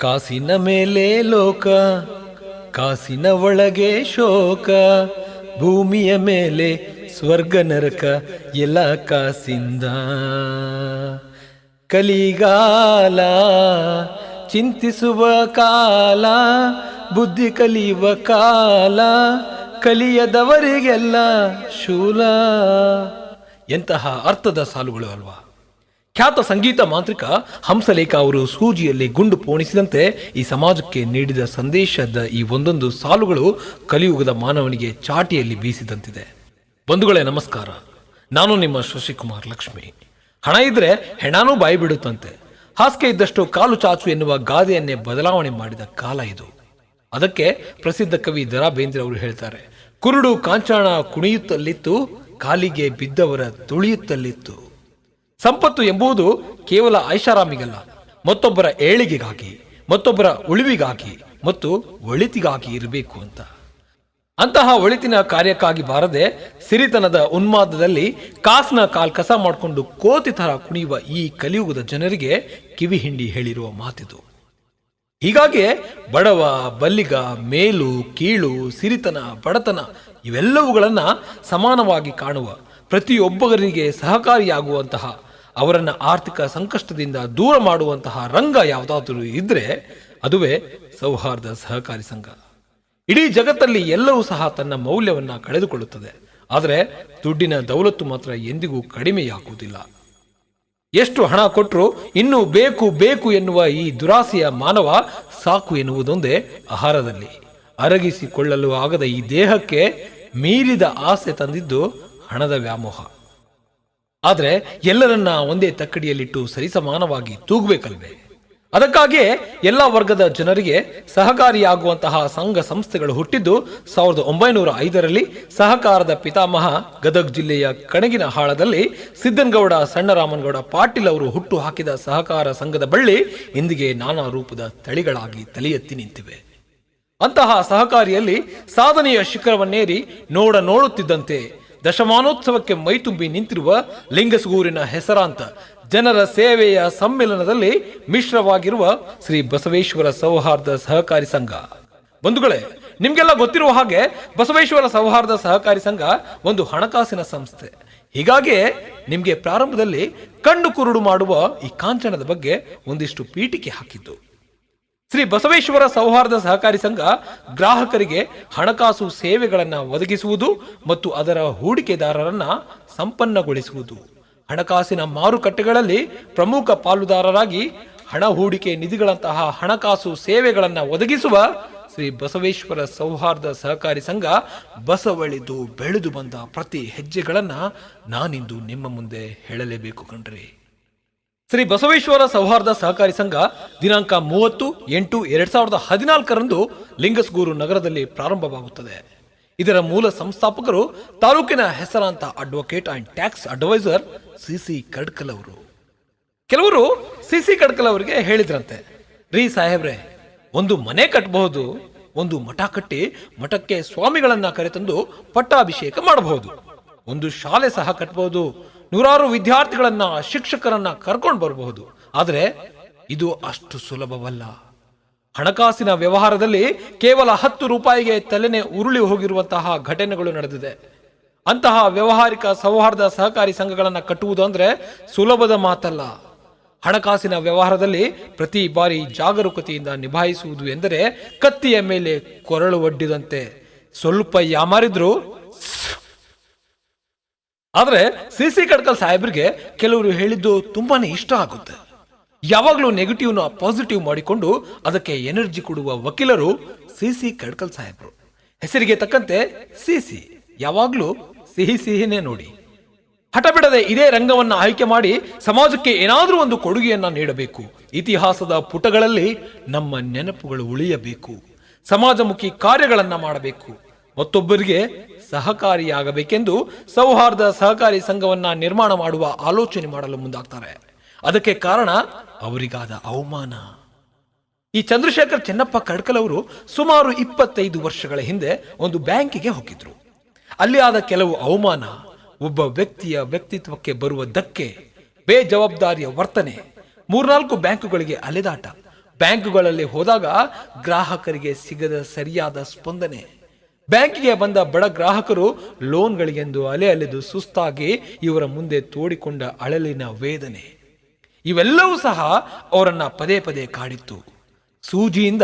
ಕಾಸಿನ ಮೇಲೆ ಲೋಕ, ಕಾಸಿನ ಒಳಗೆ ಶೋಕ, ಭೂಮಿಯ ಮೇಲೆ ಸ್ವರ್ಗ ನರಕ, ಎಲ್ಲ ಕಾಸಿಂದ. ಕಲಿಗಾಲ, ಚಿಂತಿಸುವ ಕಾಲ, ಬುದ್ಧಿ ಕಲಿಯುವ ಕಾಲ, ಕಲಿಯದವರಿಗೆಲ್ಲ ಶೂಲ. ಎಂತಹ ಅರ್ಥದ ಸಾಲುಗಳು ಅಲ್ವಾ? ಖ್ಯಾತ ಸಂಗೀತ ಮಾಂತ್ರಿಕ ಹಂಸಲೇಖ ಅವರು ಸೂಜಿಯಲ್ಲಿ ಗುಂಡು ಪೋಣಿಸಿದಂತೆ ಈ ಸಮಾಜಕ್ಕೆ ನೀಡಿದ ಸಂದೇಶದ ಈ ಒಂದೊಂದು ಸಾಲುಗಳು ಕಲಿಯುಗದ ಮಾನವನಿಗೆ ಚಾಟಿಯಲ್ಲಿ ಬೀಸಿದಂತಿದೆ. ಬಂಧುಗಳೇ, ನಮಸ್ಕಾರ. ನಾನು ನಿಮ್ಮ ಶಶಿಕುಮಾರ್ ಲಕ್ಷ್ಮಿ. ಹಣ ಇದ್ರೆ ಹೆಣಾನೂ ಬಾಯಿ ಬಿಡುತ್ತಂತೆ. ಹಾಸಿಗೆ ಇದ್ದಷ್ಟು ಕಾಲು ಚಾಚು ಎನ್ನುವ ಗಾದೆಯನ್ನೇ ಬದಲಾವಣೆ ಮಾಡಿದ ಕಾಲ ಇದು. ಅದಕ್ಕೆ ಪ್ರಸಿದ್ಧ ಕವಿ ದರಾ ಬೇಂದ್ರೆ ಅವರು ಹೇಳ್ತಾರೆ, ಕುರುಡು ಕಾಂಚಾಣ ಕುಣಿಯುತ್ತಲಿತ್ತು, ಕಾಲಿಗೆ ಬಿದ್ದವರ ತುಳಿಯುತ್ತಲಿತ್ತು. ಸಂಪತ್ತು ಎಂಬುದು ಕೇವಲ ಐಷಾರಾಮಿಗಲ್ಲ, ಮತ್ತೊಬ್ಬರ ಏಳಿಗೆಗಾಗಿ, ಮತ್ತೊಬ್ಬರ ಉಳಿವಿಗಾಗಿ ಮತ್ತು ಒಳಿತಿಗಾಗಿ ಇರಬೇಕು ಅಂತ. ಅಂತಹ ಒಳಿತಿನ ಕಾರ್ಯಕ್ಕಾಗಿ ಬಾರದೆ ಸಿರಿತನದ ಉನ್ಮಾದದಲ್ಲಿ ಕಾಸ್ನ ಕಾಲ್ ಕಸ ಮಾಡಿಕೊಂಡು ಕೋತಿ ತರ ಕುಣಿಯುವ ಈ ಕಲಿಯುಗದ ಜನರಿಗೆ ಕಿವಿ ಹಿಂಡಿ ಹೇಳಿರುವ ಮಾತಿದು. ಹೀಗಾಗಿ ಬಡವ, ಬಲ್ಲಿಗ, ಮೇಲು, ಕೀಳು, ಸಿರಿತನ, ಬಡತನ ಇವೆಲ್ಲವುಗಳನ್ನು ಸಮಾನವಾಗಿ ಕಾಣುವ ಪ್ರತಿಯೊಬ್ಬರಿಗೆ ಸಹಕಾರಿಯಾಗುವಂತಹ ಅವರನ್ನ ಆರ್ಥಿಕ ಸಂಕಷ್ಟದಿಂದ ದೂರ ಮಾಡುವಂತಹ ರಂಗ ಯಾವುದಾದರೂ ಇದ್ದರೆ ಅದುವೇ ಸೌಹಾರ್ದ ಸಹಕಾರಿ ಸಂಘ. ಇಡೀ ಜಗತ್ತಲ್ಲಿ ಎಲ್ಲವೂ ಸಹ ತನ್ನ ಮೌಲ್ಯವನ್ನ ಕಳೆದುಕೊಳ್ಳುತ್ತದೆ. ಆದರೆ ದುಡ್ಡಿನ ದೌಲತ್ತು ಮಾತ್ರ ಎಂದಿಗೂ ಕಡಿಮೆಯಾಗುವುದಿಲ್ಲ ಎಷ್ಟು ಹಣ ಕೊಟ್ಟರು ಇನ್ನೂ ಬೇಕು ಬೇಕು ಎನ್ನುವ ಈ ದುರಾಸೆಯ ಮಾನವ ಸಾಕು ಎನ್ನುವುದೊಂದೇ ಆಹಾರದಲ್ಲಿ. ಅರಗಿಸಿಕೊಳ್ಳಲು ಆಗದ ಈ ದೇಹಕ್ಕೆ ಮೀರಿದ ಆಸೆ ತಂದಿದ್ದು ಹಣದ ವ್ಯಾಮೋಹ. ಆದರೆ ಎಲ್ಲರನ್ನ ಒಂದೇ ತಕ್ಕಡಿಯಲ್ಲಿಟ್ಟು ಸರಿಸಮಾನವಾಗಿ ತೂಗಬೇಕಲ್ವೇ? ಅದಕ್ಕಾಗಿಯೇ ಎಲ್ಲ ವರ್ಗದ ಜನರಿಗೆ ಸಹಕಾರಿಯಾಗುವಂತಹ ಸಂಘ ಸಂಸ್ಥೆಗಳು ಹುಟ್ಟಿದ್ದು ಸಾವಿರದ ಒಂಬೈನೂರ ಐದರಲ್ಲಿ ಸಹಕಾರದ ಪಿತಾಮಹ ಗದಗ್ ಜಿಲ್ಲೆಯ ಕಣಗಿನ ಹಾಳದಲ್ಲಿ ಸಿದ್ದನಗೌಡ ಸಣ್ಣರಾಮನಗೌಡ ಪಾಟೀಲ್ ಅವರು ಹುಟ್ಟು ಹಾಕಿದ ಸಹಕಾರ ಸಂಘದ ಬಳ್ಳಿ ಇಂದಿಗೆ ನಾನಾ ರೂಪದ ತಳಿಗಳಾಗಿ ತಲೆ ಎತ್ತಿ ನಿಂತಿವೆ. ಅಂತಹ ಸಹಕಾರಿಯಲ್ಲಿ ಸಾಧನೆಯ ಶಿಖರವನ್ನೇರಿ ನೋಡ ನೋಡುತ್ತಿದ್ದಂತೆ ದಶಮಾನೋತ್ಸವಕ್ಕೆ ಮೈತುಂಬಿ ನಿಂತಿರುವ ಲಿಂಗಸಗೂರಿನ ಹೆಸರಾಂತ ಜನರ ಸೇವೆಯ ಸಮ್ಮೇಳನದಲ್ಲಿ ಮಿಶ್ರವಾಗಿರುವ ಶ್ರೀ ಬಸವೇಶ್ವರ ಸೌಹಾರ್ದ ಸಹಕಾರಿ ಸಂಘ. ಬಂಧುಗಳೇ, ನಿಮಗೆಲ್ಲ ಗೊತ್ತಿರುವ ಹಾಗೆ ಬಸವೇಶ್ವರ ಸೌಹಾರ್ದ ಸಹಕಾರಿ ಸಂಘ ಒಂದು ಹಣಕಾಸಿನ ಸಂಸ್ಥೆ. ಹೀಗಾಗಿ ನಿಮಗೆ ಪ್ರಾರಂಭದಲ್ಲಿ ಕಣ್ಣು ಕುರುಡು ಮಾಡುವ ಈ ಕಾಂಚನದ ಬಗ್ಗೆ ಒಂದಿಷ್ಟು ಪೀಠಿಕೆ ಹಾಕಿದ್ದು. ಶ್ರೀ ಬಸವೇಶ್ವರ ಸೌಹಾರ್ದ ಸಹಕಾರಿ ಸಂಘ ಗ್ರಾಹಕರಿಗೆ ಹಣಕಾಸು ಸೇವೆಗಳನ್ನು ಒದಗಿಸುವುದು ಮತ್ತು ಅದರ ಹೂಡಿಕೆದಾರರನ್ನ ಸಂಪನ್ನಗೊಳಿಸುವುದು. ಹಣಕಾಸಿನ ಮಾರುಕಟ್ಟೆಗಳಲ್ಲಿ ಪ್ರಮುಖ ಪಾಲುದಾರರಾಗಿ ಹಣ ಹೂಡಿಕೆ ನಿಧಿಗಳಂತಹ ಹಣಕಾಸು ಸೇವೆಗಳನ್ನು ಒದಗಿಸುವ ಶ್ರೀ ಬಸವೇಶ್ವರ ಸೌಹಾರ್ದ ಸಹಕಾರಿ ಸಂಘ ಬಸವಳಿದು ಬೆಳೆದು ಬಂದ ಪ್ರತಿ ಹೆಜ್ಜೆಗಳನ್ನು ನಾನಿಂದು ನಿಮ್ಮ ಮುಂದೆ ಹೇಳಲೇಬೇಕು ಕಣ್ರಿ. ಶ್ರೀ ಬಸವೇಶ್ವರ ಸೌಹಾರ್ದ ಸಹಕಾರಿ ಸಂಘ ದಿನಾಂಕ ಮೂವತ್ತು, ಎಂಟು, ಎರಡ್ ಸಾವಿರದ ಹದಿನಾಲ್ಕರಂದು ಲಿಂಗಸ್ಗೂರು ನಗರದಲ್ಲಿ ಪ್ರಾರಂಭವಾಗುತ್ತದೆ. ಇದರ ಮೂಲ ಸಂಸ್ಥಾಪಕರು ತಾಲೂಕಿನ ಹೆಸರಾಂತ advocate and tax advisor CC Kadkal ಅವರು. ಕೆಲವರು ಸಿಸಿ ಕಡ್ಕಲ್ ಅವರಿಗೆ ಹೇಳಿದ್ರಂತೆ, ರೀ ಸಾಹೇಬ್ರೆ, ಒಂದು ಮನೆ ಕಟ್ಟಬಹುದು ಒಂದು ಮಠ ಕಟ್ಟಿ ಮಠಕ್ಕೆ ಸ್ವಾಮಿಗಳನ್ನ ಕರೆತಂದು ಪಟ್ಟಾಭಿಷೇಕ ಮಾಡಬಹುದು. ಒಂದು ಶಾಲೆ ಸಹ ಕಟ್ಟಬಹುದು ನೂರಾರು ವಿದ್ಯಾರ್ಥಿಗಳನ್ನ, ಶಿಕ್ಷಕರನ್ನ ಕರ್ಕೊಂಡು ಬರಬಹುದು. ಆದರೆ ಇದು ಅಷ್ಟು ಸುಲಭವಲ್ಲ. ಹಣಕಾಸಿನ ವ್ಯವಹಾರದಲ್ಲಿ ಕೇವಲ ಹತ್ತು ರೂಪಾಯಿಗೆ ತಲೆನೆ ಉರುಳಿ ಹೋಗಿರುವಂತಹ ಘಟನೆಗಳು ನಡೆದಿದೆ. ಅಂತಹ ವ್ಯವಹಾರಿಕ ಸೌಹಾರ್ದ ಸಹಕಾರಿ ಸಂಘಗಳನ್ನು ಕಟ್ಟುವುದು ಅಂದರೆ ಸುಲಭದ ಮಾತಲ್ಲ. ಹಣಕಾಸಿನ ವ್ಯವಹಾರದಲ್ಲಿ ಪ್ರತಿ ಬಾರಿ ಜಾಗರೂಕತೆಯಿಂದ ನಿಭಾಯಿಸುವುದು ಎಂದರೆ ಕತ್ತಿಯ ಮೇಲೆ ಕೊರಳು ಒಡ್ಡಿದಂತೆ. ಸ್ವಲ್ಪ ಯಾಮಾರಿದ್ರು ಆದ್ರೆ ಸಿ ಸಿ ಕಡ್ಕಲ್ ಸಾಹೇಬ್ರಿಗೆ ಕೆಲವರು ಹೇಳಿದ್ದು ತುಂಬಾನೇ ಇಷ್ಟ ಆಗುತ್ತೆ. ಯಾವಾಗಲೂ ನೆಗೆಟಿವ್ನ ಪಾಸಿಟಿವ್ ಮಾಡಿಕೊಂಡು ಅದಕ್ಕೆ ಎನರ್ಜಿ ಕೊಡುವ ವಕೀಲರು ಸಿ ಸಿ ಕಡ್ಕಲ್ ಸಾಹೇಬ್ರು. ಹೆಸರಿಗೆ ತಕ್ಕಂತೆ ಸಿಸಿ ಯಾವಾಗಲೂ ಸಿಹಿ ಸಿಹಿನೇ ನೋಡಿ. ಹಠ ಬಿಡದೆ ಇದೇ ರಂಗವನ್ನ ಆಯ್ಕೆ ಮಾಡಿ ಸಮಾಜಕ್ಕೆ ಏನಾದರೂ ಒಂದು ಕೊಡುಗೆಯನ್ನ ನೀಡಬೇಕು. ಇತಿಹಾಸದ ಪುಟಗಳಲ್ಲಿ ನಮ್ಮ ನೆನಪುಗಳು ಉಳಿಯಬೇಕು. ಸಮಾಜಮುಖಿ ಕಾರ್ಯಗಳನ್ನ ಮಾಡಬೇಕು. ಮತ್ತೊಬ್ಬರಿಗೆ ಸಹಕಾರಿಯಾಗಬೇಕೆಂದು ಸೌಹಾರ್ದ ಸಹಕಾರಿ ಸಂಘವನ್ನ ನಿರ್ಮಾಣ ಮಾಡುವ ಆಲೋಚನೆ ಮಾಡಲು ಮುಂದಾಗ್ತಾರೆ. ಅದಕ್ಕೆ ಕಾರಣ ಅವರಿಗಾದ ಅವಮಾನ. ಈ ಚಂದ್ರಶೇಖರ್ ಚೆನ್ನಪ್ಪ ಕಡ್ಕಲ್ ಅವರು ಸುಮಾರು ಇಪ್ಪತ್ತೈದು ವರ್ಷಗಳ ಹಿಂದೆ ಒಂದು ಬ್ಯಾಂಕಿಗೆ ಹೋಗಿದ್ರು. ಅಲ್ಲಿ ಆದ ಕೆಲವು ಅವಮಾನ, ಒಬ್ಬ ವ್ಯಕ್ತಿಯ ವ್ಯಕ್ತಿತ್ವಕ್ಕೆ ಬರುವ ಧಕ್ಕೆ ಬೇಜವಾಬ್ದಾರಿಯ ವರ್ತನೆ, ಮೂರ್ನಾಲ್ಕು ಬ್ಯಾಂಕುಗಳಿಗೆ ಅಲೆದಾಟ, ಬ್ಯಾಂಕುಗಳಲ್ಲಿ ಹೋದಾಗ ಗ್ರಾಹಕರಿಗೆ ಸಿಗದ ಸರಿಯಾದ ಸ್ಪಂದನೆ. ಬ್ಯಾಂಕಿಗೆ ಬಂದ ಬಡ ಗ್ರಾಹಕರು ಲೋನ್ಗಳಿಗೆಂದು ಅಲೆ ಅಲೆದು ಸುಸ್ತಾಗಿ ಇವರ ಮುಂದೆ ತೋಡಿಕೊಂಡ ಅಳಲಿನ ವೇದನೆ. ಇವೆಲ್ಲವೂ ಸಹ ಅವರನ್ನ ಪದೇ ಪದೇ ಕಾಡಿತ್ತು. ಸೂಜಿಯಿಂದ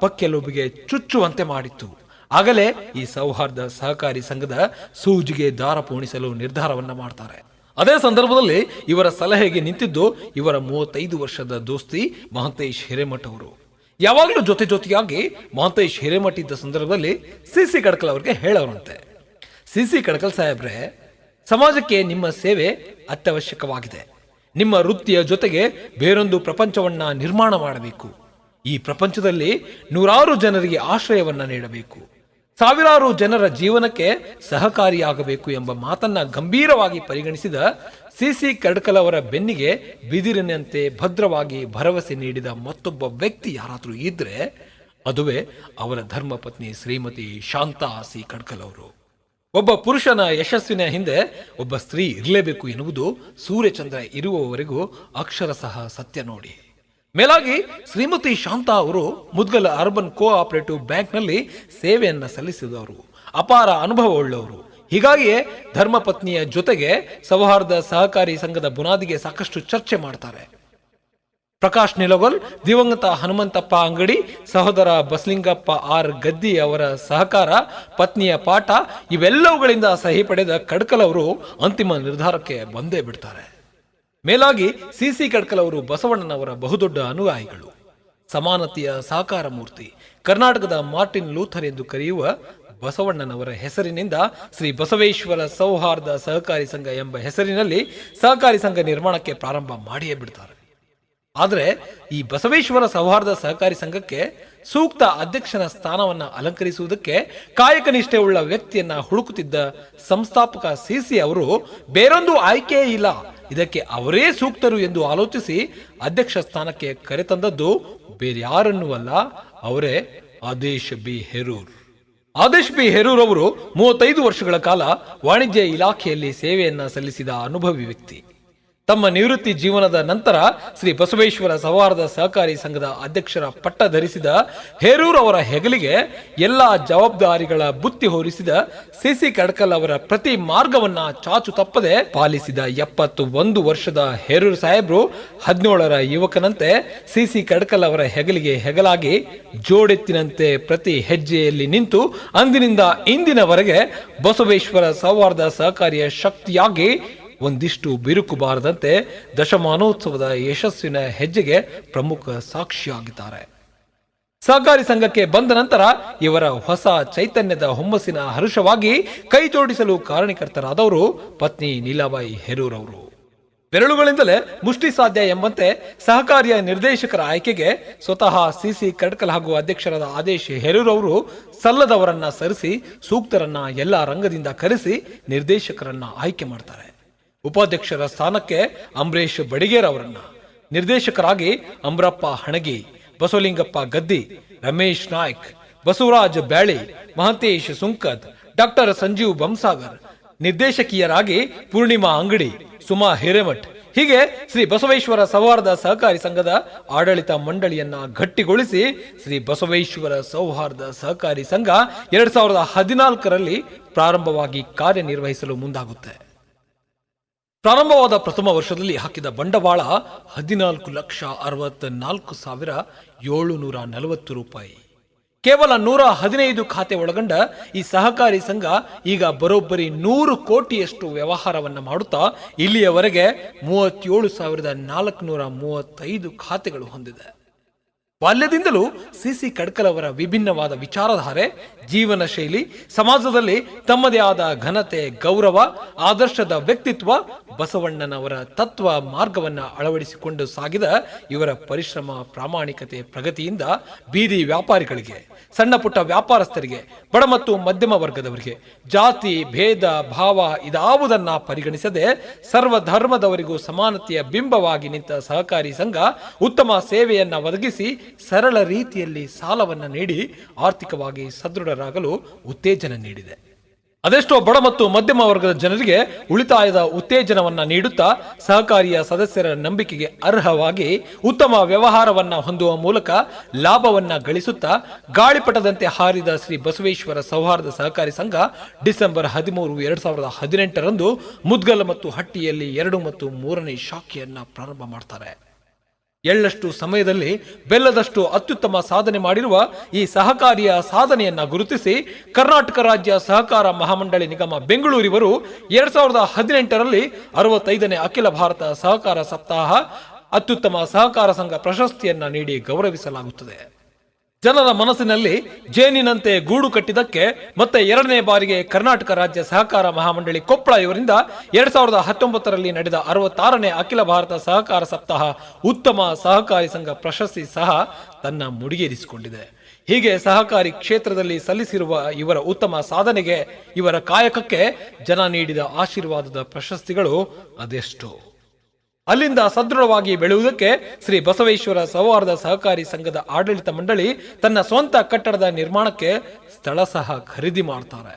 ಪಕ್ಕೆಲುಬಿಗೆ ಚುಚ್ಚುವಂತೆ ಮಾಡಿತ್ತು. ಆಗಲೇ ಈ ಸೌಹಾರ್ದ ಸಹಕಾರಿ ಸಂಘದ ಸೂಜಿಗೆ ದಾರ ಪೋಣಿಸಲು ನಿರ್ಧಾರವನ್ನ ಮಾಡ್ತಾರೆ. ಅದೇ ಸಂದರ್ಭದಲ್ಲಿ ಇವರ ಸಲಹೆಗೆ ನಿಂತಿದ್ದು ಇವರ ಮೂವತ್ತೈದು ವರ್ಷದ ದೋಸ್ತಿ ಮಹಂತೇಶ್ ಹಿರೇಮಠ ಅವರು ಯಾವಾಗಲೂ ಜೊತೆ ಜೊತೆಯಾಗಿ ಮಹಂತೇಶ್ ಹಿರೇಮಠ ಇದ್ದ ಸಂದರ್ಭದಲ್ಲಿ ಸಿ ಸಿ ಕಡ್ಕಲ್ ಅವರಿಗೆ ಹೇಳೋರಂತೆ. ಸಿ ಸಿ ಕಡ್ಕಲ್ ಸಾಹೇಬ್ರೆ, ಸಮಾಜಕ್ಕೆ ನಿಮ್ಮ ಸೇವೆ ಅತ್ಯವಶ್ಯಕವಾಗಿದೆ. ನಿಮ್ಮ ವೃತ್ತಿಯ ಜೊತೆಗೆ ಬೇರೊಂದು ಪ್ರಪಂಚವನ್ನ ನಿರ್ಮಾಣ ಮಾಡಬೇಕು. ಈ ಪ್ರಪಂಚದಲ್ಲಿ ನೂರಾರು ಜನರಿಗೆ ಆಶ್ರಯವನ್ನ ನೀಡಬೇಕು. ಸಾವಿರಾರು ಜನರ ಜೀವನಕ್ಕೆ ಸಹಕಾರಿಯಾಗಬೇಕು ಎಂಬ ಮಾತನ್ನ ಗಂಭೀರವಾಗಿ ಪರಿಗಣಿಸಿದ ಸಿಸಿ ಕಡ್ಕಲ್ ಅವರ ಬೆನ್ನಿಗೆ ಬಿದಿರಿನಂತೆ ಭದ್ರವಾಗಿ ಭರವಸೆ ನೀಡಿದ ಮತ್ತೊಬ್ಬ ವ್ಯಕ್ತಿ ಯಾರಾದರೂ ಇದ್ರೆ ಅದುವೇ ಅವರ ಧರ್ಮಪತ್ನಿ ಶ್ರೀಮತಿ ಶಾಂತಾ ಸಿ ಕಡ್ಕಲ್ ಅವರು. ಒಬ್ಬ ಪುರುಷನ ಯಶಸ್ಸಿನ ಹಿಂದೆ ಒಬ್ಬ ಸ್ತ್ರೀ ಇರಲೇಬೇಕು ಎನ್ನುವುದು ಸೂರ್ಯಚಂದ್ರ ಇರುವವರೆಗೂ ಅಕ್ಷರಶಃ ಸತ್ಯ ನೋಡಿ. ಮೇಲಾಗಿ ಶ್ರೀಮತಿ ಶಾಂತಾ ಅವರು ಮುದ್ಗಲ ಅರ್ಬನ್ ಕೋಆಪರೇಟಿವ್ ಬ್ಯಾಂಕ್ನಲ್ಲಿ ಸೇವೆಯನ್ನು ಸಲ್ಲಿಸಿದವರು. ಅಪಾರ ಅನುಭವವುಳ್ಳವರು. ಹೀಗಾಗಿಯೇ ಧರ್ಮಪತ್ನಿಯ ಜೊತೆಗೆ ಸೌಹಾರ್ದ ಸಹಕಾರಿ ಸಂಘದ ಬುನಾದಿಗೆ ಸಾಕಷ್ಟು ಚರ್ಚೆ ಮಾಡ್ತಾರೆ. ಪ್ರಕಾಶ್ ನಿಲಗೋಲ್, ದಿವಂಗತ ಹನುಮಂತಪ್ಪ ಅಂಗಡಿ, ಸಹೋದರ ಬಸಲಿಂಗಪ್ಪ ಆರ್ ಗದ್ದಿ ಅವರ ಸಹಕಾರ, ಪತ್ನಿಯ ಪಾಠ ಇವೆಲ್ಲವುಗಳಿಂದ ಸಹಿ ಪಡೆದ ಕಡ್ಕಲ್ ಅವರು ಅಂತಿಮ ನಿರ್ಧಾರಕ್ಕೆ ಬಂದೇ ಬಿಡ್ತಾರೆ. ಮೇಲಾಗಿ ಸಿಸಿ ಕಡ್ಕಲ್ ಅವರು ಬಸವಣ್ಣನವರ ಬಹುದೊಡ್ಡ ಅನುಯಾಯಿಗಳು. ಸಮಾನತೆಯ ಸಹಕಾರ ಮೂರ್ತಿ ಕರ್ನಾಟಕದ ಮಾರ್ಟಿನ್ ಲೂಥರ್ ಎಂದು ಕರೆಯುವ ಬಸವಣ್ಣನವರ ಹೆಸರಿನಿಂದ ಶ್ರೀ ಬಸವೇಶ್ವರ ಸೌಹಾರ್ದ ಸಹಕಾರಿ ಸಂಘ ಎಂಬ ಹೆಸರಿನಲ್ಲಿ ಸಹಕಾರಿ ಸಂಘ ನಿರ್ಮಾಣಕ್ಕೆ ಪ್ರಾರಂಭ ಮಾಡಿಯೇ ಬಿಡ್ತಾರೆ. ಆದರೆ ಈ ಬಸವೇಶ್ವರ ಸೌಹಾರ್ದ ಸಹಕಾರಿ ಸಂಘಕ್ಕೆ ಸೂಕ್ತ ಅಧ್ಯಕ್ಷನ ಸ್ಥಾನವನ್ನು ಅಲಂಕರಿಸುವುದಕ್ಕೆ ಕಾಯಕ ನಿಷ್ಠೆ ಉಳ್ಳ ವ್ಯಕ್ತಿಯನ್ನ ಹುಡುಕುತ್ತಿದ್ದ ಸಂಸ್ಥಾಪಕ ಸಿಸಿ ಅವರು ಬೇರೊಂದು ಆಯ್ಕೆ ಇಲ್ಲ. ಇದಕ್ಕೆ ಅವರೇ ಸೂಕ್ತರು ಎಂದು ಆಲೋಚಿಸಿ ಅಧ್ಯಕ್ಷ ಸ್ಥಾನಕ್ಕೆ ಕರೆತಂದದ್ದು ಬೇರ್ಯಾರನ್ನೂ ಅಲ್ಲ, ಅವರೇ ಆದೇಶ ಬಿ ಹೆರೂರ್. ಆದೇಶ್ ಬಿ. ಹೆರೂರ್ ಅವರು ಮೂವತ್ತೈದು ವರ್ಷಗಳ ಕಾಲ ವಾಣಿಜ್ಯ ಇಲಾಖೆಯಲ್ಲಿ ಸೇವೆಯನ್ನ ಸಲ್ಲಿಸಿದ ಅನುಭವಿ ವ್ಯಕ್ತಿ. ತಮ್ಮ ನಿವೃತ್ತಿ ಜೀವನದ ನಂತರ ಶ್ರೀ ಬಸವೇಶ್ವರ ಸೌಹಾರ್ದ ಸಹಕಾರಿ ಸಂಘದ ಅಧ್ಯಕ್ಷರ ಪಟ್ಟ ಧರಿಸಿದ ಹೇರೂರ್ ಅವರ ಹೆಗಲಿಗೆ ಎಲ್ಲಾ ಜವಾಬ್ದಾರಿಗಳ ಬುತ್ತಿ ಹೊರಿಸಿದ ಸಿಸಿ ಕಡ್ಕಲ್ ಅವರ ಪ್ರತಿ ಮಾರ್ಗವನ್ನ ಚಾಚು ತಪ್ಪದೆ ಪಾಲಿಸಿದ ಎಪ್ಪತ್ತು ಒಂದು ವರ್ಷದ ಹೇರೂರ್ ಸಾಹೇಬ್ರು ಹದಿನೇಳರ ಯುವಕನಂತೆ ಸಿಸಿ ಕಡ್ಕಲ್ ಅವರ ಹೆಗಲಿಗೆ ಹೆಗಲಾಗಿ ಜೋಡೆತ್ತಿನಂತೆ ಪ್ರತಿ ಹೆಜ್ಜೆಯಲ್ಲಿ ನಿಂತು ಅಂದಿನಿಂದ ಇಂದಿನವರೆಗೆ ಬಸವೇಶ್ವರ ಸೌಹಾರ್ದ ಸಹಕಾರಿಯ ಶಕ್ತಿಯಾಗಿ ಒಂದಿಷ್ಟು ಬಿರುಕು ಬಾರದಂತೆ ದಶಮಾನೋತ್ಸವದ ಯಶಸ್ಸಿನ ಹೆಜ್ಜೆಗೆ ಪ್ರಮುಖ ಸಾಕ್ಷಿಯಾಗಿದ್ದಾರೆ. ಸಹಕಾರಿ ಸಂಘಕ್ಕೆ ಬಂದ ನಂತರ ಇವರ ಹೊಸ ಚೈತನ್ಯದ ಹುಮ್ಮಸ್ಸಿನ ಹರುಷವಾಗಿ ಕೈ ಜೋಡಿಸಲು ಕಾರಣಕರ್ತರಾದವರು ಪತ್ನಿ ನೀಲಾಬಾಯಿ ಹೆರೂರ್ ಅವರು ಬೆರಳುಗಳಿಂದಲೇ ಮುಷ್ಟಿ ಸಾಧ್ಯ ಎಂಬಂತೆ ಸಹಕಾರಿಯ ನಿರ್ದೇಶಕರ ಆಯ್ಕೆಗೆ ಸ್ವತಃ ಸಿಸಿ ಕಡ್ಕಲ್ ಹಾಗೂ ಅಧ್ಯಕ್ಷರಾದ ಆದೇಶ್ ಹೆರೂರ್ ಅವರು ಸಲ್ಲದವರನ್ನ ಸರಿಸಿ, ಸೂಕ್ತರನ್ನ ಎಲ್ಲ ರಂಗದಿಂದ ಕರೆಸಿ ನಿರ್ದೇಶಕರನ್ನ ಆಯ್ಕೆ ಮಾಡ್ತಾರೆ. ಉಪಾಧ್ಯಕ್ಷರ ಸ್ಥಾನಕ್ಕೆ ಅಂಬರೀಶ್ ಬಡಿಗೇರ್ ಅವರನ್ನ. ನಿರ್ದೇಶಕರಾಗಿ ಅಮ್ರಪ್ಪ ಹಣಗಿ, ಬಸವಲಿಂಗಪ್ಪ ಗದ್ದಿ, ರಮೇಶ್ ನಾಯ್ಕ್, ಬಸವರಾಜ್ ಬ್ಯಾಳಿ, ಮಹಂತೇಶ್ ಸುಂಕದ್, ಡಾಕ್ಟರ್ ಸಂಜೀವ್ ಬಂಸಾಗರ್ ನಿರ್ದೇಶಕಿಯರಾಗಿ ಪೂರ್ಣಿಮಾ ಅಂಗಡಿ, ಸುಮಾ ಹಿರೇಮಠ್. ಹೀಗೆ ಶ್ರೀ ಬಸವೇಶ್ವರ ಸೌಹಾರ್ದ ಸಹಕಾರಿ ಸಂಘದ ಆಡಳಿತ ಮಂಡಳಿಯನ್ನ ಗಟ್ಟಿಗೊಳಿಸಿ ಶ್ರೀ ಬಸವೇಶ್ವರ ಸೌಹಾರ್ದ ಸಹಕಾರಿ ಸಂಘ ಎರಡ್ ಸಾವಿರದ ಹದಿನಾಲ್ಕರಲ್ಲಿ ಪ್ರಾರಂಭವಾಗಿ ಕಾರ್ಯನಿರ್ವಹಿಸಲು ಮುಂದಾಗುತ್ತೆ. ಪ್ರಾರಂಭವಾದ ಪ್ರಥಮ ವರ್ಷದಲ್ಲಿ ಹಾಕಿದ ಬಂಡವಾಳ ಹದಿನಾಲ್ಕು ಲಕ್ಷ ಅರವತ್ತ ನಾಲ್ಕು ಸಾವಿರ ಏಳುನೂರ ನಲವತ್ತು ರೂಪಾಯಿ. ಕೇವಲ ನೂರ ಹದಿನೈದು ಖಾತೆ ಒಳಗೊಂಡ ಈ ಸಹಕಾರಿ ಸಂಘ ಈಗ ಬರೋಬ್ಬರಿ ನೂರು ಕೋಟಿಯಷ್ಟು ವ್ಯವಹಾರವನ್ನ ಮಾಡುತ್ತಾ ಇಲ್ಲಿಯವರೆಗೆ ಮೂವತ್ತೇಳು ಸಾವಿರದ ನಾಲ್ಕುನೂರ ಮೂವತ್ತೈದು ಖಾತೆಗಳು ಹೊಂದಿದೆ. ಬಾಲ್ಯದಿಂದಲೂ ಸಿ ಕಡ್ಕಲ್ ಅವರ ವಿಭಿನ್ನವಾದ ವಿಚಾರಧಾರೆ, ಜೀವನ ಶೈಲಿ, ಸಮಾಜದಲ್ಲಿ ತಮ್ಮದೇ ಆದ ಘನತೆ, ಗೌರವ, ಆದರ್ಶದ ವ್ಯಕ್ತಿತ್ವ, ಬಸವಣ್ಣನವರ ತತ್ವ ಮಾರ್ಗವನ್ನ ಅಳವಡಿಸಿಕೊಂಡು ಸಾಗಿದ ಇವರ ಪರಿಶ್ರಮ ಪ್ರಾಮಾಣಿಕತೆ ಪ್ರಗತಿಯಿಂದ ಬೀದಿ ವ್ಯಾಪಾರಿಗಳಿಗೆ ಸಣ್ಣ ಪುಟ್ಟ ವ್ಯಾಪಾರಸ್ಥರಿಗೆ ಬಡ ಮತ್ತು ಮಧ್ಯಮ ವರ್ಗದವರಿಗೆ. ಜಾತಿ, ಭೇದ, ಭಾವ ಇದಾವುದನ್ನ ಪರಿಗಣಿಸದೆ ಸರ್ವ ಧರ್ಮದವರಿಗೂ ಸಮಾನತೆಯ ಬಿಂಬವಾಗಿ ನಿಂತ ಸಹಕಾರಿ ಸಂಘ ಉತ್ತಮ ಸೇವೆಯನ್ನ ಒದಗಿಸಿ ಸರಳ ರೀತಿಯಲ್ಲಿ ಸಾಲವನ್ನು ನೀಡಿ ಆರ್ಥಿಕವಾಗಿ ಸದೃಢರಾಗಲು ಉತ್ತೇಜನ ನೀಡಿದೆ. ಅದೆಷ್ಟೋ ಬಡ ಮತ್ತು ಮಧ್ಯಮ ವರ್ಗದ ಜನರಿಗೆ ಉಳಿತಾಯದ ಉತ್ತೇಜನವನ್ನ ನೀಡುತ್ತಾ ಸಹಕಾರಿಯ ಸದಸ್ಯರ ನಂಬಿಕೆಗೆ ಅರ್ಹವಾಗಿ ಉತ್ತಮ ವ್ಯವಹಾರವನ್ನ ಹೊಂದುವ ಮೂಲಕ ಲಾಭವನ್ನ ಗಳಿಸುತ್ತಾ ಗಾಳಿಪಟದಂತೆ ಹಾರಿದ ಶ್ರೀ ಬಸವೇಶ್ವರ ಸೌಹಾರ್ದ ಸಹಕಾರಿ ಸಂಘ ಡಿಸೆಂಬರ್ ಹದಿಮೂರು ಎರಡ್ ಸಾವಿರದ ಹದಿನೆಂಟರಂದು ಮುದ್ಗಲ್ ಮತ್ತು ಹಟ್ಟಿಯಲ್ಲಿ ಎರಡು ಮತ್ತು ಮೂರನೇ ಶಾಖೆಯನ್ನ ಪ್ರಾರಂಭ ಮಾಡ್ತಾರೆ. ಎಳ್ಳಷ್ಟು ಸಮಯದಲ್ಲಿ ಬೆಲ್ಲದಷ್ಟು ಅತ್ಯುತ್ತಮ ಸಾಧನೆ ಮಾಡಿರುವ ಈ ಸಹಕಾರಿಯ ಸಾಧನೆಯನ್ನ ಗುರುತಿಸಿ ಕರ್ನಾಟಕ ರಾಜ್ಯ ಸಹಕಾರ ಮಹಾಮಂಡಳಿ ನಿಗಮ ಬೆಂಗಳೂರಿವರು ಎರಡ್ ಸಾವಿರದ ಹದಿನೆಂಟರಲ್ಲಿ ಅರವತ್ತೈದನೇ ಅಖಿಲ ಭಾರತ ಸಹಕಾರ ಸಪ್ತಾಹ ಅತ್ಯುತ್ತಮ ಸಹಕಾರ ಸಂಘ ಪ್ರಶಸ್ತಿಯನ್ನ ನೀಡಿ ಗೌರವಿಸಲಾಗುತ್ತದೆ. ಜನರ ಮನಸ್ಸಿನಲ್ಲಿ ಜೇನಿನಂತೆ ಗೂಡು ಕಟ್ಟಿದ್ದಕ್ಕೆ ಮತ್ತೆ ಎರಡನೇ ಬಾರಿಗೆ ಕರ್ನಾಟಕ ರಾಜ್ಯ ಸಹಕಾರ ಮಹಾಮಂಡಳಿ ಕೊಪ್ಪಳ ಇವರಿಂದ ಎರಡ್ ಸಾವಿರದ ಹತ್ತೊಂಬತ್ತರಲ್ಲಿ ನಡೆದ ಅರವತ್ತಾರನೇ ಅಖಿಲ ಭಾರತ ಸಹಕಾರ ಸಪ್ತಾಹ ಉತ್ತಮ ಸಹಕಾರಿ ಸಂಘ ಪ್ರಶಸ್ತಿ ಸಹ ತನ್ನ ಮುಡಿಗೇರಿಸಿಕೊಂಡಿದೆ. ಹೀಗೆ ಸಹಕಾರಿ ಕ್ಷೇತ್ರದಲ್ಲಿ ಸಲ್ಲಿಸಿರುವ ಇವರ ಉತ್ತಮ ಸಾಧನೆಗೆ ಇವರ ಕಾಯಕಕ್ಕೆ ಜನ ನೀಡಿದ ಆಶೀರ್ವಾದದ ಪ್ರಶಸ್ತಿಗಳು ಅದೆಷ್ಟು. ಅಲ್ಲಿಂದ ಸದೃಢವಾಗಿ ಬೆಳೆಯುವುದಕ್ಕೆ ಶ್ರೀ ಬಸವೇಶ್ವರ ಸೌಹಾರ್ದ ಸಹಕಾರಿ ಸಂಘದ ಆಡಳಿತ ಮಂಡಳಿ ತನ್ನ ಸ್ವಂತ ಕಟ್ಟಡದ ನಿರ್ಮಾಣಕ್ಕೆ ಸ್ಥಳ ಸಹ ಖರೀದಿ ಮಾಡ್ತಾರೆ.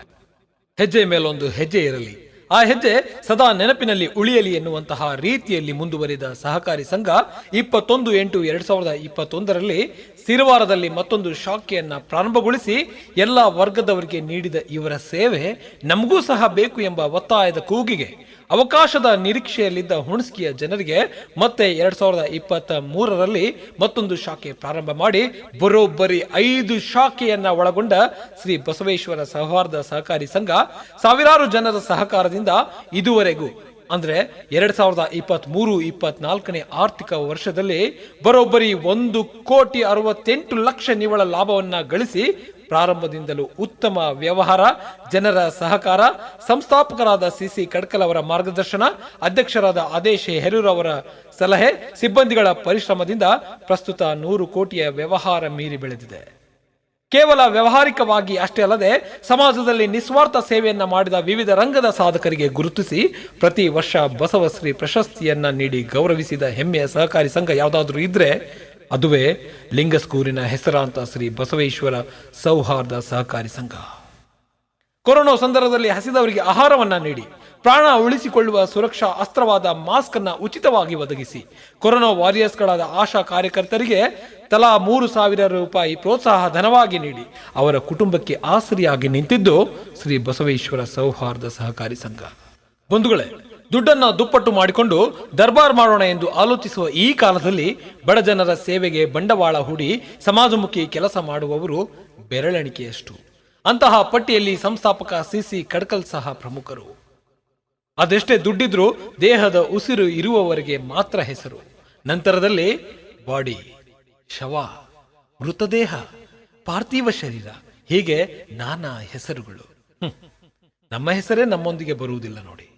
ಹೆಜ್ಜೆ ಮೇಲೊಂದು ಹೆಜ್ಜೆ ಇರಲಿ. ಆ ಹೆಜ್ಜೆ ಸದಾ ನೆನಪಿನಲ್ಲಿ ಉಳಿಯಲಿ ಎನ್ನುವಂತಹ ರೀತಿಯಲ್ಲಿ ಮುಂದುವರಿದ ಸಹಕಾರಿ ಸಂಘ ಇಪ್ಪತ್ತೊಂದು ಎಂಟು ಎರಡ್ ಸಾವಿರದ ಇಪ್ಪತ್ತೊಂದರಲ್ಲಿ ಸಿರವಾರದಲ್ಲಿ ಮತ್ತೊಂದು ಶಾಖೆಯನ್ನ ಪ್ರಾರಂಭಗೊಳಿಸಿ ಎಲ್ಲ ವರ್ಗದವರಿಗೆ ನೀಡಿದ ಇವರ ಸೇವೆ ನಮಗೂ ಸಹ ಬೇಕು ಎಂಬ ಒತ್ತಾಯದ ಕೂಗಿಗೆ ಅವಕಾಶದ ನಿರೀಕ್ಷೆಯಲ್ಲಿದ್ದ ಹುಣಸ್ಕಿಯ ಜನರಿಗೆ ಮತ್ತೆ ಎರಡ್ ಸಾವಿರದ ಇಪ್ಪತ್ತ ಮೂರರಲ್ಲಿ ಮತ್ತೊಂದು ಶಾಖೆ ಪ್ರಾರಂಭ ಮಾಡಿ ಬರೋಬ್ಬರಿ ಐದು ಶಾಖೆಯನ್ನ ಒಳಗೊಂಡ ಶ್ರೀ ಬಸವೇಶ್ವರ ಸೌಹಾರ್ದ ಸಹಕಾರಿ ಸಂಘ ಸಾವಿರಾರು ಜನರ ಸಹಕಾರದಿಂದ ಇದುವರೆಗೂ, ಅಂದ್ರೆ ಎರಡ್ ಸಾವಿರದ ಇಪ್ಪತ್ತ್ ಮೂರು ಇಪ್ಪತ್ನಾಲ್ಕನೇ ಆರ್ಥಿಕ ವರ್ಷದಲ್ಲಿ ಬರೋಬ್ಬರಿ ಒಂದು ಕೋಟಿ ಅರವತ್ತೆಂಟು ಲಕ್ಷ ನಿವ್ವಳ ಲಾಭವನ್ನ ಗಳಿಸಿ ಪ್ರಾರಂಭದಿಂದಲೂ ಉತ್ತಮ ವ್ಯವಹಾರ, ಜನರ ಸಹಕಾರ, ಸಂಸ್ಥಾಪಕರಾದ ಸಿಸಿ ಕಡ್ಕಲ್ ಅವರ ಮಾರ್ಗದರ್ಶನ, ಅಧ್ಯಕ್ಷರಾದ ಆದೇಶ್ ಅವರ ಸಲಹೆ, ಸಿಬ್ಬಂದಿಗಳ ಪರಿಶ್ರಮದಿಂದ ಪ್ರಸ್ತುತ ನೂರು ಕೋಟಿಯ ವ್ಯವಹಾರ ಮೀರಿ ಬೆಳೆದಿದೆ. ಕೇವಲ ವ್ಯವಹಾರಿಕವಾಗಿ ಅಷ್ಟೇ ಅಲ್ಲದೆ, ಸಮಾಜದಲ್ಲಿ ನಿಸ್ವಾರ್ಥ ಸೇವೆಯನ್ನ ಮಾಡಿದ ವಿವಿಧ ರಂಗದ ಸಾಧಕರಿಗೆ ಗುರುತಿಸಿ, ಪ್ರತಿ ವರ್ಷ ಬಸವಶ್ರೀ ಪ್ರಶಸ್ತಿಯನ್ನ ನೀಡಿ ಗೌರವಿಸಿದ ಹೆಮ್ಮೆಯ ಸಹಕಾರಿ ಸಂಘ ಯಾವುದಾದ್ರೂ ಇದ್ರೆ ಅದುವೇ ಲಿಂಗಸ್ಕೂರಿನ ಹೆಸರಾಂತ ಶ್ರೀ ಬಸವೇಶ್ವರ ಸೌಹಾರ್ದ ಸಹಕಾರಿ ಸಂಘ. ಕೊರೋನಾ ಸಂದರ್ಭದಲ್ಲಿ ಹಸಿದವರಿಗೆ ಆಹಾರವನ್ನ ನೀಡಿ, ಪ್ರಾಣ ಉಳಿಸಿಕೊಳ್ಳುವ ಸುರಕ್ಷಾ ಅಸ್ತ್ರವಾದ ಮಾಸ್ಕ್ ಅನ್ನ ಉಚಿತವಾಗಿ ಒದಗಿಸಿ, ಕೊರೋನಾ ವಾರಿಯರ್ಸ್ಗಳಾದ ಆಶಾ ಕಾರ್ಯಕರ್ತರಿಗೆ ತಲಾ ಮೂರು ಸಾವಿರ ರೂಪಾಯಿ ಪ್ರೋತ್ಸಾಹ ಧನವಾಗಿ ನೀಡಿ, ಅವರ ಕುಟುಂಬಕ್ಕೆ ಆಸರಿಯಾಗಿ ನಿಂತಿದ್ದು ಶ್ರೀ ಬಸವೇಶ್ವರ ಸೌಹಾರ್ದ ಸಹಕಾರಿ ಸಂಘ. ಬಂಧುಗಳೇ ದುಡ್ಡನ್ನ ದುಪ್ಪಟ್ಟು ಮಾಡಿಕೊಂಡು ದರ್ಬಾರ್ ಮಾಡೋಣ ಎಂದು ಆಲೋಚಿಸುವ ಈ ಕಾಲದಲ್ಲಿ ಬಡ ಜನರ ಸೇವೆಗೆ ಬಂಡವಾಳ ಹೂಡಿ ಸಮಾಜಮುಖಿ ಕೆಲಸ ಮಾಡುವವರು ಬೆರಳೆಣಿಕೆಯಷ್ಟು. ಅಂತಹ ಪಟ್ಟಿಯಲ್ಲಿ ಸಂಸ್ಥಾಪಕ ಸಿಸಿ ಕಡ್ಕಲ್ ಸಹ ಪ್ರಮುಖರು. ಅದೆಷ್ಟೇ ದುಡ್ಡಿದ್ರೂ ದೇಹದ ಉಸಿರು ಇರುವವರೆಗೆ ಮಾತ್ರ ಹೆಸರು. ನಂತರದಲ್ಲಿ ಬಾಡಿ, ಶವ, ಮೃತದೇಹ, ಪಾರ್ಥಿವ ಶರೀರ, ಹೀಗೆ ನಾನಾ ಹೆಸರುಗಳು. ನಮ್ಮ ಹೆಸರೇ ನಮ್ಮೊಂದಿಗೆ ಬರುವುದಿಲ್ಲ ನೋಡಿ.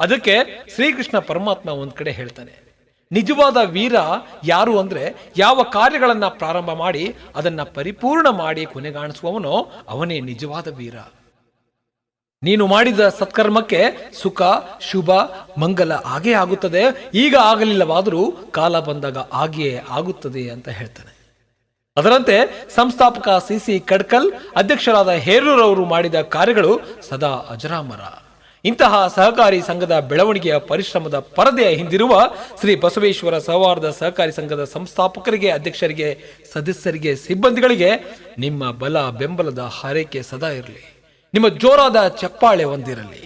ಅದಕ್ಕೆ ಶ್ರೀಕೃಷ್ಣ ಪರಮಾತ್ಮ ಒಂದು ಕಡೆ ಹೇಳ್ತಾನೆ, ನಿಜವಾದ ವೀರ ಯಾರು ಅಂದ್ರೆ ಯಾವ ಕಾರ್ಯಗಳನ್ನು ಪ್ರಾರಂಭ ಮಾಡಿ ಅದನ್ನ ಪರಿಪೂರ್ಣ ಮಾಡಿ ಕೊನೆಗಾಣಿಸುವವನೋ ಅವನೇ ನಿಜವಾದ ವೀರ. ನೀನು ಮಾಡಿದ ಸತ್ಕರ್ಮಕ್ಕೆ ಸುಖ, ಶುಭ, ಮಂಗಲ ಆಗೇ ಆಗುತ್ತದೆ. ಈಗ ಆಗಲಿಲ್ಲವಾದರೂ ಕಾಲ ಬಂದಾಗ ಆಗಿಯೇ ಆಗುತ್ತದೆ ಅಂತ ಹೇಳ್ತಾನೆ. ಅದರಂತೆ ಸಂಸ್ಥಾಪಕ ಸಿಸಿ ಕಡ್ಕಲ್, ಅಧ್ಯಕ್ಷರಾದ ಹೇರೂರವರು ಮಾಡಿದ ಕಾರ್ಯಗಳು ಸದಾ ಅಜರಾಮರ. ಇಂತಹ ಸಹಕಾರಿ ಸಂಘದ ಬೆಳವಣಿಗೆಯ ಪರಿಶ್ರಮದ ಪರದೆಯ ಹಿಂದಿರುವ ಶ್ರೀ ಬಸವೇಶ್ವರ ಸೌಹಾರ್ದ ಸಹಕಾರಿ ಸಂಘದ ಸಂಸ್ಥಾಪಕರಿಗೆ, ಅಧ್ಯಕ್ಷರಿಗೆ, ಸದಸ್ಯರಿಗೆ, ಸಿಬ್ಬಂದಿಗಳಿಗೆ ನಿಮ್ಮ ಬಲ ಬೆಂಬಲದ ಹಾರೈಕೆ ಸದಾ ಇರಲಿ. ನಿಮ್ಮ ಜೋರಾದ ಚಪ್ಪಾಳೆ ಹೊಂದಿರಲಿ.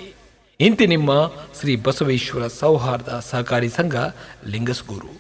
ಇಂತಿ ನಿಮ್ಮ ಶ್ರೀ ಬಸವೇಶ್ವರ ಸೌಹಾರ್ದ ಸಹಕಾರಿ ಸಂಘ ಲಿಂಗಸ್ಗೂರು.